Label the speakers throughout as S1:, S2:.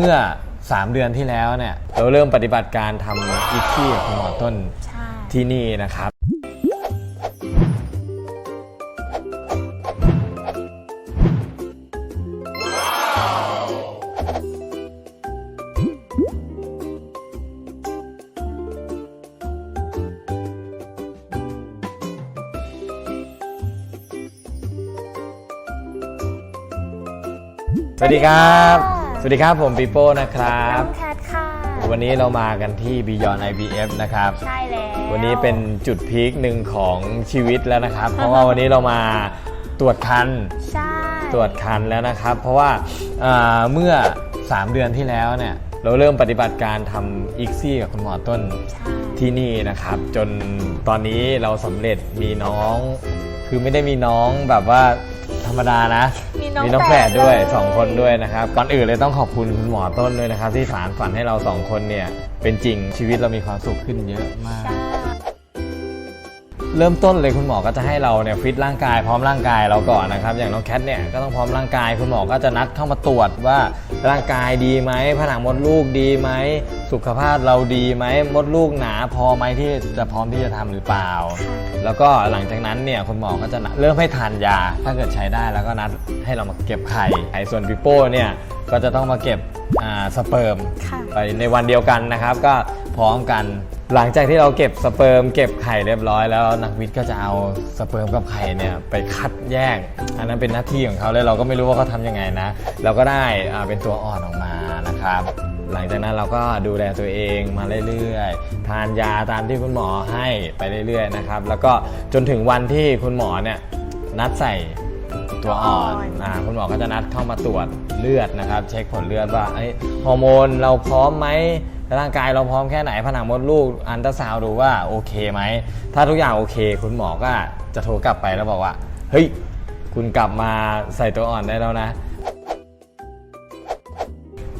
S1: เมื่อ 3 เดือนที่แล้วเนี่ยเราเริ่มปฏิบัติการทำอีกที่กับคุณหมอต้น
S2: ใช่
S1: ที่นี่นะครับสวัสดีครับ สวัสดีครับผมปีโป้นะครับ
S2: น้องแคทค่ะ
S1: วันนี้เรามากันที่ Beyond IVF นะครับ
S2: ใช่แล้ว
S1: วันนี้เป็นจุดพีคหนึ่งของชีวิตแล้วนะครับ เพราะว่าวันนี้เรามาตรวจคัน
S2: ใช่
S1: ตรวจคันแล้วนะครับ เพราะว่าอ่าเมื่อ 3 เดือนที่แล้วเนี่ยเราเริ่มปฏิบัติการทำอีกซี่กับคุณหมอต้น
S2: ใช่
S1: ที่นี่นะครับ จนตอนนี้เราสำเร็จมีน้อง คือไม่ได้มีน้องแบบว่า ธรรมดานะ
S2: มีน้อง
S1: มีน้องแฝดด้วย
S2: เล
S1: 2คนด้วยนะครับก่อนอื่นเลยต้องขอบคุณคุณหมอต้นด้วยนะครับ ที่สารฝันให้เรา2คนเนี่ยเป็นจริงชีวิตเรามีความสุขขึ้นเยอะมาก
S2: ใช่
S1: เริ่มต้นเลยคุณหมอก็จะให้เราเนี่ยฟิตร่างกายพร้อมร่างกายเราก่อนนะครับ อย่างน้องแคทเนี่ยก็ต้องพร้อมร่างกาย คุณหมอก็จะนัดเข้ามาตรวจว่า ร่างกายดีไหมผนังมดลูกดีไหมสุขภาพเราดีไหมมดลูกหนาพอไหมที่จะพร้อมที่จะทำหรือเปล่า แล้วก็หลังจากนั้นเนี่ยคุณหมอก็จะนัดเริ่มให้ทานยา ถ้าเกิดใช้ได้แล้วก็นัดให้เรามาเก็บไข่ไข่ส่วนปิโป้เนี่ยก็จะต้องมาเก็บอ่าสเปิร์ม
S2: ค่ะ
S1: ไปในวันเดียวกันนะครับ ก็พร้อมกัน หลังจากที่เราเก็บสเปิร์มเก็บไข่เรียบร้อยแล้วนักวิทย์ก็จะเอาสเปิร์มกับไข่เนี่ยไปคัดแยก อันนั้นเป็นหน้าที่ของเขาเลยเราก็ไม่รู้ว่าเขาทำยังไงนะ เราก็ได้อ่าเป็นตัวอ่อนออกมานะครับ หลังจากนั้นเราก็ดูแลตัวเองมาเรื่อยๆ ทานยาตามที่คุณหมอให้ไปเรื่อยๆนะครับ แล้วก็จนถึงวันที่คุณหมอเนี่ยนัดใส่ ตัวอ่อน
S2: ตัวอ่อน
S1: อ่าคุณหมอก็จะนัดเข้ามาตรวจเลือดนะครับ เช็คผลเลือดว่าเอ้ยฮอร์โมนเราพร้อมไหมร่างกายเราพร้อมแค่ไหนผนังมดลูกอันตราซาวด์ดูว่าโอเคไหม ถ้าทุกอย่างโอเค คุณหมอก็จะโทรกลับไปแล้วบอกว่า เฮ้ย คุณกลับมาใส่ตัวอ่อนได้แล้วนะ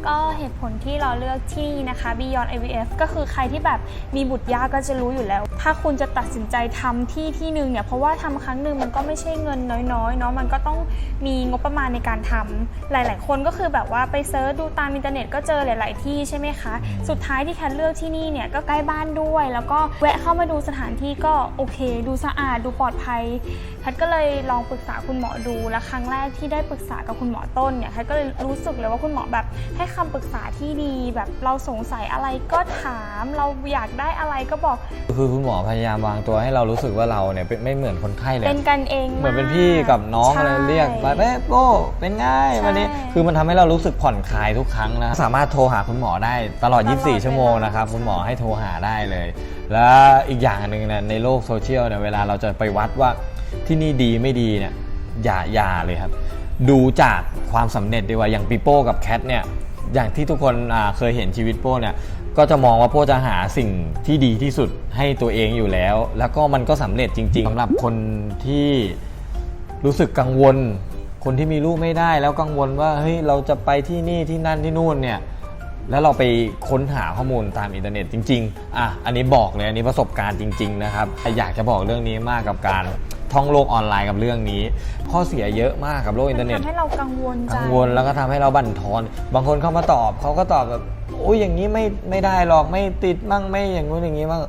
S2: ก็เหตุผลที่เราเลือกที่นี่นะคะ Beyond IVF ก็คือใครที่แบบมีบุตรยากก็จะรู้อยู่แล้ว ถ้าคุณจะตัดสินใจทำที่ที่หนึ่งเนี่ย เพราะว่าทำครั้งหนึ่งมันก็ไม่ใช่เงินน้อยๆเนาะ มันก็ต้องมีงบประมาณในการทำหลายๆ คนก็คือแบบว่าไปเซิร์ชดูตามอินเทอร์เน็ตก็เจอหลาย ๆ ที่ใช่ไหมคะ สุดท้ายที่แคทเลือกที่นี่เนี่ยก็ใกล้บ้านด้วย แล้วก็แวะเข้ามาดูสถานที่ก็โอเค ดูสะอาด ดูปลอดภัยแพทย์ก็เลยลองปรึกษาคุณหมอดู และครั้งแรกที่ได้ปรึกษากับคุณหมอต้นเนี่ยแพทย์ก็เลยรู้สึกเลยว่าคุณหมอแบบให้คำปรึกษาที่ดีแบบเราสงสัยอะไรก็ถามเราอยากได้อะไรก็บอก
S1: คือคุณหมอพยายามวางตัวให้เรารู้สึกว่าเราเนี่ยเป็นไม่เหมือนคนไข้เลย
S2: เป็นกันเอง
S1: เหมือนเป็นพี่กับน้อง
S2: ใช่
S1: อะไรเรียกไปเอ้ยโก้เป็นไง่าย
S2: ใช่
S1: วันนี้คือมันทำให้เรารู้สึกผ่อนคลายทุกครั้งนะสามารถโทรหาคุณหมอได้ตลอด
S2: ตลอด
S1: 24 ชั่วโมง
S2: เวลาน
S1: นะครับ
S2: ใช่
S1: คุณหมอให้โทรหาได้เลย แล้วอีกอย่างหนึ่งเนี่ยในโลกโซเชียลเนี่ยเวลาเราจะไปวัดว่าที่นี่ดีไม่ดีเนี่ยอย่าอย่าเลยครับ ดูจากความสำเร็จดีกว่าอย่างปีโป้กับแคทเนี่ย อย่างที่ทุกคนเคยเห็นชีวิตโป้เนี่ยก็จะมองว่าโป้จะหาสิ่งที่ดีที่สุดให้ตัวเองอยู่แล้ว แล้วก็มันก็สำเร็จจริง ๆสำหรับคนที่รู้สึกกังวล คนที่มีลูกไม่ได้แล้วกังวลว่าเฮ้ยเราจะไปที่นี่ที่นั่นที่นู่นเนี่ยแล้วเราไปค้นหาข้อมูลตามอินเทอร์เน็ตจริง ๆ อะ อันนี้บอกเลย อันนี้ประสบการณ์จริง ๆ นะครับ อยากจะบอกเรื่องนี้มากกับการ ท่องโลกออนไลน์กับเรื่องนี้ ข้อเสียเยอะมากกับโลกอินเทอร์เน็ต
S2: ทำให้เรากังวลใจ
S1: กังวลแล้วก็ทำให้เราบั่นทอน บางคนเข้ามาตอบเขาก็ตอบแบบโอ้ยอย่างนี้ไม่ไม่ได้หรอกไม่ติดมั่งไม่อย่างนู้นอย่างนี้มั่ง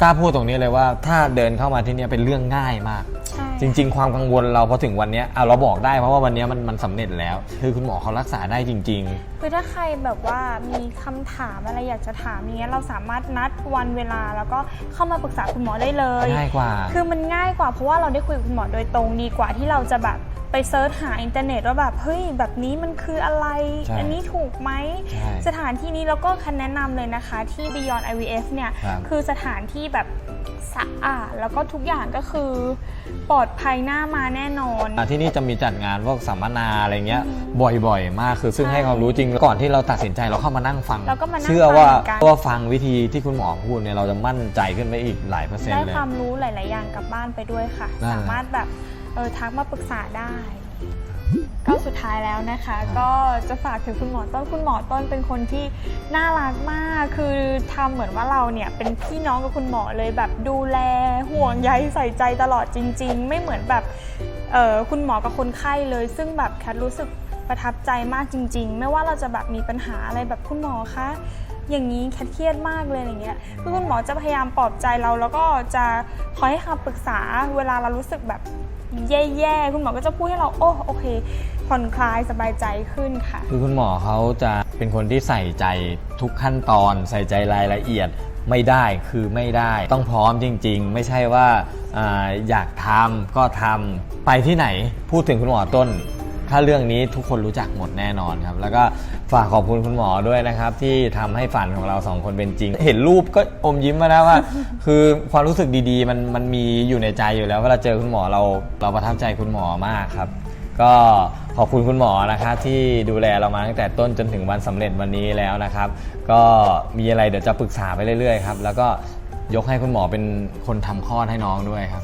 S1: กล้าพูดตรงนี้เลยว่าถ้าเดินเข้ามาที่เนี่ยเป็นเรื่องง่ายมาก
S2: ใช่
S1: จริง ๆ ความกังวลเราพอถึงวันเนี้ยอะเราบอกได้เพราะว่าวันเนี้ยมันมันสำเร็จแล้ว คือคุณหมอเขารักษาได้จริง
S2: คือถ้าใครแบบว่ามีคำถามอะไรอยากจะถามอย่างเงี้ยเราสามารถนัดวันเวลาแล้วก็เข้ามาปรึกษาคุณหมอได้เลย
S1: ๆ ง่ายกว่า
S2: คือมันง่ายกว่าเพราะว่าเราได้คุยกับคุณหมอโดยตรงดีกว่าที่เราจะแบบไปเซิร์ชหาอินเทอร์เน็ตว่าแบบเฮ้ยแบบนี้มันคืออะไร
S1: ใช่
S2: อันนี้ถูกไหม
S1: ใช่
S2: สถานที่นี้เราก็คันแนะนำเลยนะคะที่ Beyond IVF เนี่ย
S1: ครับ
S2: คือสถานที่แบบสะอาดแล้วก็ทุกอย่างก็คือปลอดภัยหน้ามาแน่นอน
S1: อะที่นี่จะมีจัดงานพวกสัมมนาอะไรเงี้ย
S2: อืม
S1: บ่อยๆ มากคือซึ่ง
S2: ใช่
S1: ให้ความรู้จริงก่อนที่เราตัดสินใจเราเข้ามานั่งฟัง
S2: เราก็มานั่ง
S1: เชื่อว่า
S2: ฟังเหมือนกัน
S1: ว่าฟังวิธีที่คุณหมอพูดเนี่ยเราจะมั่นใจขึ้นไปอีกหลายเปอร์เซ็น
S2: ได้
S1: ต์เลย
S2: ความรู้หลาย ๆ อย่างกลับบ้านไปด้วยค่ะ
S1: นั่นแหละ
S2: สามารถแบบเออทักมาปรึกษาได้ ก็สุดท้ายแล้วนะคะ ก็จะฝากถึงคุณหมอต้นคุณหมอต้นเป็นคนที่น่ารักมาก คือทำเหมือนว่าเราเนี่ยเป็นพี่น้องกับคุณหมอเลยแบบดูแลห่วงใยใส่ใจตลอดจริง ๆ ไม่เหมือนแบบคุณหมอกับคนไข้เลย ซึ่งแบบแคทรู้สึก ประทับใจมากจริง ๆ ไม่ว่าเราจะแบบมีปัญหาอะไรแบบคุณหมอคะอย่างนี้แคทเครียดมากเลยอย่างเงี้ยคือคุณหมอจะพยายามปลอบใจเรา แล้วก็จะคอยให้คำปรึกษาเวลาเรารู้สึกแบบแย่ๆคุณหมอก็จะพูดให้เราโอ้โอเคผ่อนคลายสบายใจขึ้นค่ะ
S1: คือคุณหมอเขาจะเป็นคนที่ใส่ใจทุกขั้นตอน ใส่ใจรายละเอียดไม่ได้คือไม่ได้ต้องพร้อมจริง ๆ ไม่ใช่ว่าอาอยากทำก็ทำไปที่ไหนพูดถึงคุณหมอต้น ถ้าเรื่องนี้ทุกคนรู้จักหมดแน่นอนครับ แล้วก็ฝากขอบคุณคุณหมอด้วยนะครับ ที่ทำให้ฝันของเราสองคนเป็นจริง เห็นรูปก็อมยิ้มมาแล้วว่า คือความรู้สึกดีๆ มันมันมีอยู่ในใจอยู่แล้วเวลาเจอคุณหมอเราเราประทับใจคุณหมอมากครับ ก็ขอบคุณคุณหมอนะครับที่ดูแลเรามาตั้งแต่ต้นจนถึงวันสำเร็จวันนี้แล้วนะครับ ก็มีอะไรเดี๋ยวจะปรึกษาไปเรื่อยๆครับแล้วก็ยกให้คุณหมอเป็นคนทำคลอดให้น้องด้วยครับ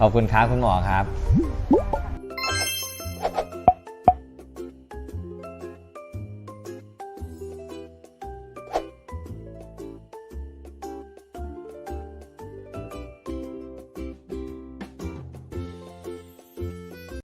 S1: ขอบคุณครับคุณหมอครับ